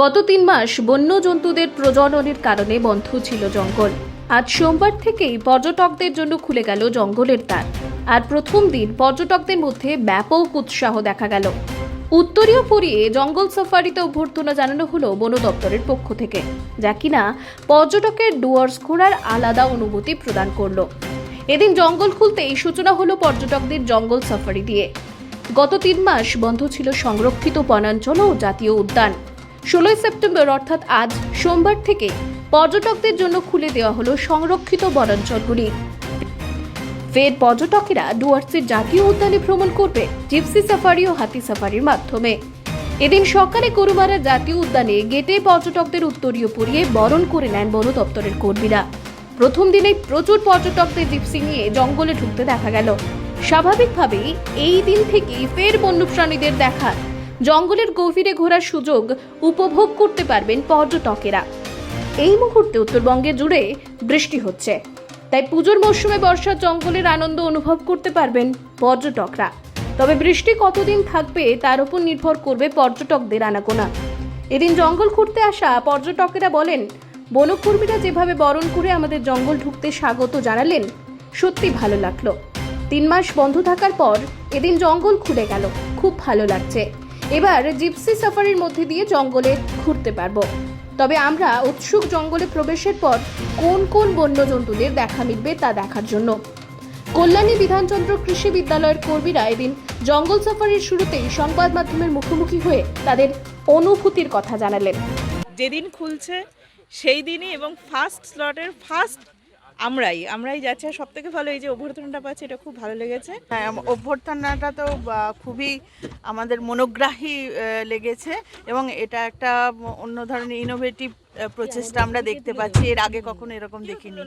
গত তিন মাস বন্য জন্তুদের প্রজননের কারণে বন্ধ ছিল জঙ্গল। আজ সোমবার থেকেই পর্যটকদের জন্য খুলে গেল জঙ্গলের দ্বার। আর প্রথম দিন পর্যটকদের মধ্যে ব্যাপক উৎসাহ দেখা গেল। উত্তরীয় পরিয়ে জঙ্গল সাফারিতে অভ্যর্থনা জানানো হলো বন দপ্তরের পক্ষ থেকে, যা কিনা পর্যটকের ডুয়ার্স ঘোরার আলাদা অনুভূতি প্রদান করল। এদিন জঙ্গল খুলতেই সূচনা হলো পর্যটকদের জঙ্গল সাফারি দিয়ে। গত তিন মাস বন্ধ ছিল সংরক্ষিত বনাঞ্চল ও জাতীয় উদ্যান। ষোলোই সেপ্টেম্বর, অর্থাৎ আজ সোমবার থেকে পর্যটকদের জন্য খুলে দেওয়া হলো সংরক্ষিত বনাঞ্চলগুলি ফের পর্যটকেরা ডুয়ার্সের জাতীয় উদ্যানে ভ্রমণ করবে জিপসি সাফারি ও হাতি সাফারির মাধ্যমে। এদিন সকালে গরুমারা জাতীয় উদ্যানে গেটে পর্যটকদের উত্তরীয় পরিয়ে বরণ করে নেন বন দপ্তরের কর্মীরা। প্রথম দিনেই প্রচুর পর্যটকদের জিপসি নিয়ে জঙ্গলে ঢুকতে দেখা গেল। স্বাভাবিকভাবেই এই দিন থেকেই ফের বন্যপ্রাণীদের দেখার জঙ্গলের গভীরে ঘোরার সুযোগ উপভোগ করতে পারবেন পর্যটকেরা। এই মুহূর্তে উত্তরবঙ্গে জুড়ে বৃষ্টি হচ্ছে। তাই পুজোর মরশুমে বর্ষার জঙ্গলের আনন্দ অনুভব করতে পারবেন পর্যটকরা। তবে বৃষ্টি কতদিন থাকবে তার উপর নির্ভর করবে পর্যটকদের আনাগোনা। এদিন জঙ্গল ঘুরতে আসা পর্যটকেরা বলেন, বনকর্মীরা যেভাবে বরণ করে আমাদের জঙ্গল ঢুকতে স্বাগত জানালেন, সত্যি ভালো লাগল। তিন মাস বন্ধ থাকার পর এদিন জঙ্গল খুলে গেল। খুব ভালো লাগছে। এবার জিপসি সাফারির মধ্যে দিয়ে জঙ্গলে ঘুরতে পারব। তবে আমরা উৎসুক জঙ্গলে প্রবেশের পর কোন কোন বন্যজন্তুদের দেখা মিলবে তা দেখার জন্য। কল্যাণী বিধানচন্দ্র কৃষি বিদ্যালয়ের কর্মীরা এদিন জঙ্গল সাফারির শুরুতেই সংবাদ মাধ্যমের মুখোমুখি হয়ে তাদের অনুভূতির কথা জানালেন। যেদিন খুলছে, সেই দিনই এবং ফার্স্ট স্লটের ফার্স্ট আমরাই আমরাই যাচ্ছি। সব থেকে ভালো এই যে অভ্যর্থনাটা পাচ্ছি এটা খুব ভালো লেগেছে। হ্যাঁ অভ্যর্থনাটা তো খুবই আমাদের মনোগ্রাহী লেগেছে। এবং এটা একটা অন্য ধরনের ইনোভেটিভ প্রচেষ্টা আমরা দেখতে পাচ্ছি। এর আগে কখনো এরকম দেখিনি।